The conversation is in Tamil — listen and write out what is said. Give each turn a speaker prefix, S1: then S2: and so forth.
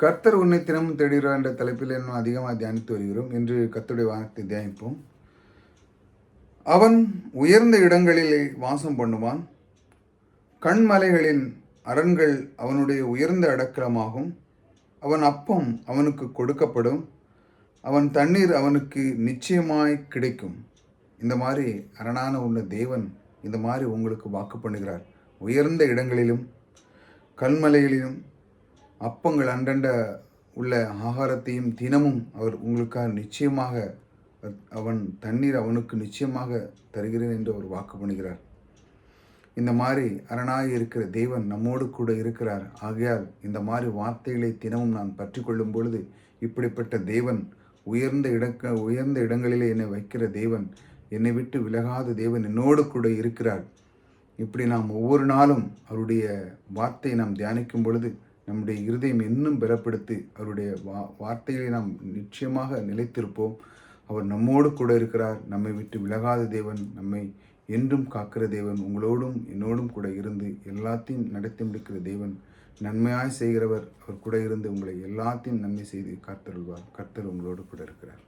S1: கர்த்தர் உன்னை தினமும் தேடுகிறார் என்ற தலைப்பில் இன்னும் அதிகமாக தியானித்து வருகிறோம். என்று கர்த்தருடைய வானத்தை தியானிப்போம். அவன் உயர்ந்த இடங்களிலே வாசம் பண்ணுவான். கண்மலைகளின் அரண்கள் அவனுடைய உயர்ந்த அடக்கலமாகும். அவன் அப்பம் அவனுக்கு கொடுக்கப்படும். அவன் தண்ணீர் அவனுக்கு நிச்சயமாய் கிடைக்கும். இந்த மாதிரி அரணான உள்ள தேவன் இந்த மாதிரி உங்களுக்கு வாக்கு பண்ணுகிறார். உயர்ந்த இடங்களிலும் கல்மலைகளிலும் அப்பங்கள் அண்டண்ட உள்ள ஆகாரத்தையும் தினமும் அவர் உங்களுக்காக நிச்சயமாக அவன் தண்ணீர் அவனுக்கு நிச்சயமாக தருகிறேன் என்று அவர் வாக்கு பண்ணுகிறார். இந்த மாதிரி அரணாக இருக்கிற தேவன் நம்மோடு கூட இருக்கிறார். ஆகையால் இந்த மாதிரி வார்த்தைகளை தினமும் நான் பற்றி கொள்ளும் பொழுது இப்படிப்பட்ட தேவன் உயர்ந்த இடக்க உயர்ந்த இடங்களிலே என்னை வைக்கிற தேவன் என்னை விட்டு விலகாத தேவன் என்னோடு கூட இருக்கிறார். இப்படி நாம் ஒவ்வொரு நாளும் அவருடைய வார்த்தையை நாம் தியானிக்கும் பொழுது நம்முடைய இருதயம் இன்னும் பலப்படுத்தி அவருடைய வா வார்த்தைகளை நாம் நிச்சயமாக நிலைத்திருப்போம். அவர் நம்மோடு கூட இருக்கிறார். நம்மை விட்டு விலகாத தேவன் நம்மை என்றும் காக்கிற தேவன் உங்களோடும் என்னோடும் கூட இருந்து எல்லாத்தையும் நடத்தி முடிக்கிற தேவன் நன்மையாய் செய்கிறவர். அவர் கூட இருந்து உங்களை எல்லாத்தையும் நன்மை செய்து காத்தருள்வார் கர்த்தர் உங்களோடு கூட இருக்கிறார்.